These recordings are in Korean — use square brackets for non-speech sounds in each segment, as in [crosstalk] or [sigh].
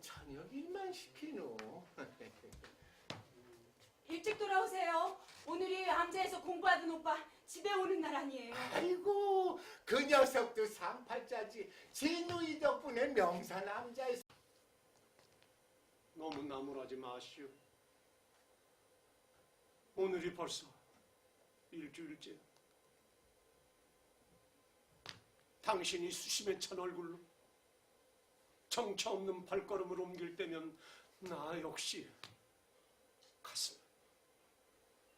저녁 일만 시키노. [laughs] 일찍 돌아오세요. 오늘이 암자에서 공부하던 오빠 집에 오는 날 아니에요. 아이고 그 녀석도 상팔자지. 진우이 덕분에 명사 남자에서 너무 나무라지 마시오. 오늘이 벌써 일주일째. 당신이 수심에 찬 얼굴로 정처 없는 발걸음을 옮길 때면 나 역시 가슴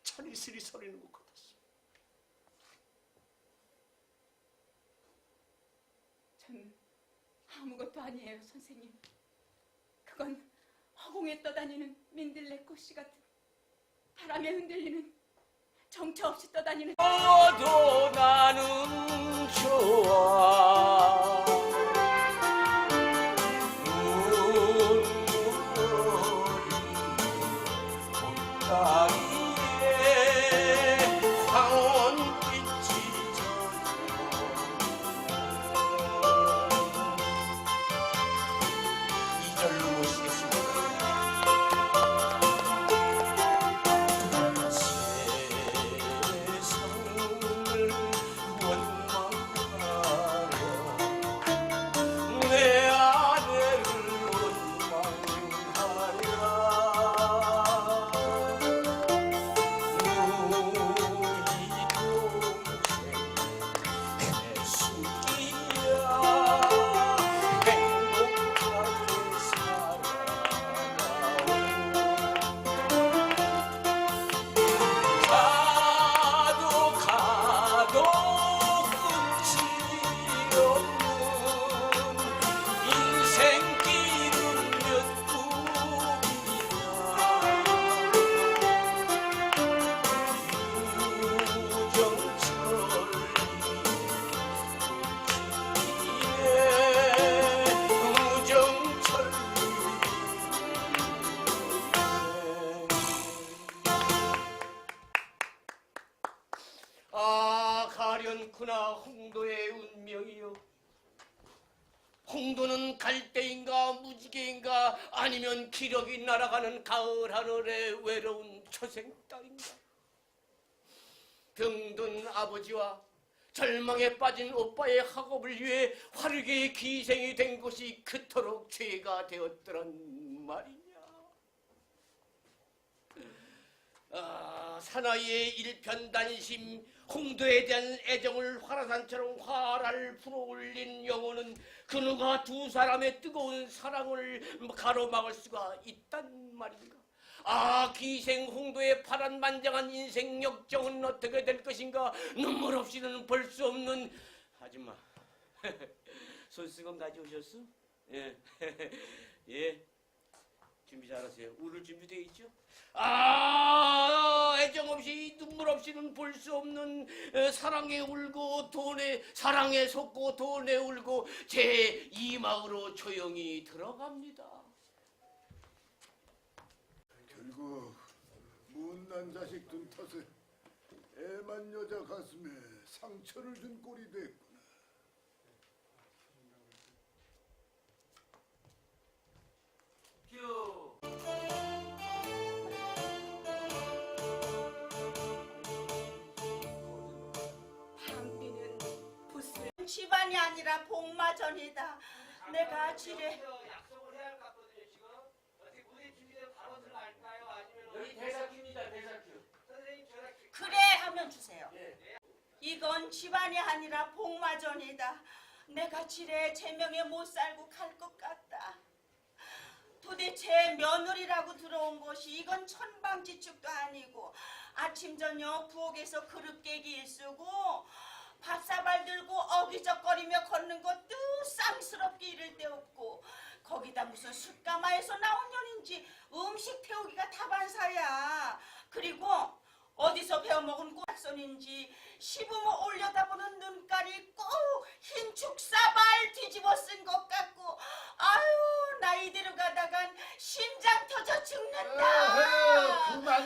찬이 스리 서리는 것 같았어. 전 아무것도 아니에요, 선생님. 그건 허공에 떠다니는 민들레 꽃씨 같은 바람에 흔들리는 정처 없이 떠다니는 도 나는 좋아 눈 홍도의 운명이요 홍도는 갈대인가 무지개인가 아니면 기력이 날아가는 가을 하늘의 외로운 초생 딸인가 병든 아버지와 절망에 빠진 오빠의 학업을 위해 화르게 기생이 된 것이 그토록 죄가 되었더란 말이냐. 아, 사나이의 일편단심, 홍도에 대한 애정을 화라산처럼 화를 불어올린 영혼은 그 누가 두 사람의 뜨거운 사랑을 가로막을 수가 있단 말인가. 아 기생 홍도의 파란 만장한 인생 역정은 어떻게 될 것인가 눈물 없이는 볼 수 없는 아줌마 [laughs] 손수건 가져오셨어? 예. [laughs] 예. 준비 잘하세요. 울을 준비되어 있죠? 아 애정 없이 눈물 없이는 볼 수 없는 에, 사랑에 울고 돈에 사랑에 속고 돈에 울고 제 이막으로 조용히 들어갑니다. 결국 못난 자식 둔 탓에 애만 여자 가슴에 상처를 준 꼴이 됐구 아니라 복마 전이다. 내가 지뢰 약속을 해야 할 것 같거든요 지금 어떻게 무대 준비된 바로 들어갈까요 아니면 여기 대사큐입니다 대사큐 선생님 전화 큐 그래 하면 주세요. 예. 이건 집안이 아니라 복마 전이다. 내가 지뢰 제명에 못 살고 갈 것 같다. 도대체 며느리라고 들어온 것이 이건 천방지축도 아니고 아침 저녁 부엌에서 그릇 깨기 일쓰고 밥사발 들고 어기적거리며 걷는 것도 쌍스럽게 이를 데 없고 거기다 무슨 숯가마에서 나온 년인지 음식 태우기가 다반사야. 그리고 어디서 배워먹은 꼬락선인지 시부모 올려다보는 눈깔이 꼭흰 죽사발 뒤집어 쓴 것 같고 아유 나 이대로 가다간 심장 터져 죽는다. 그만 좀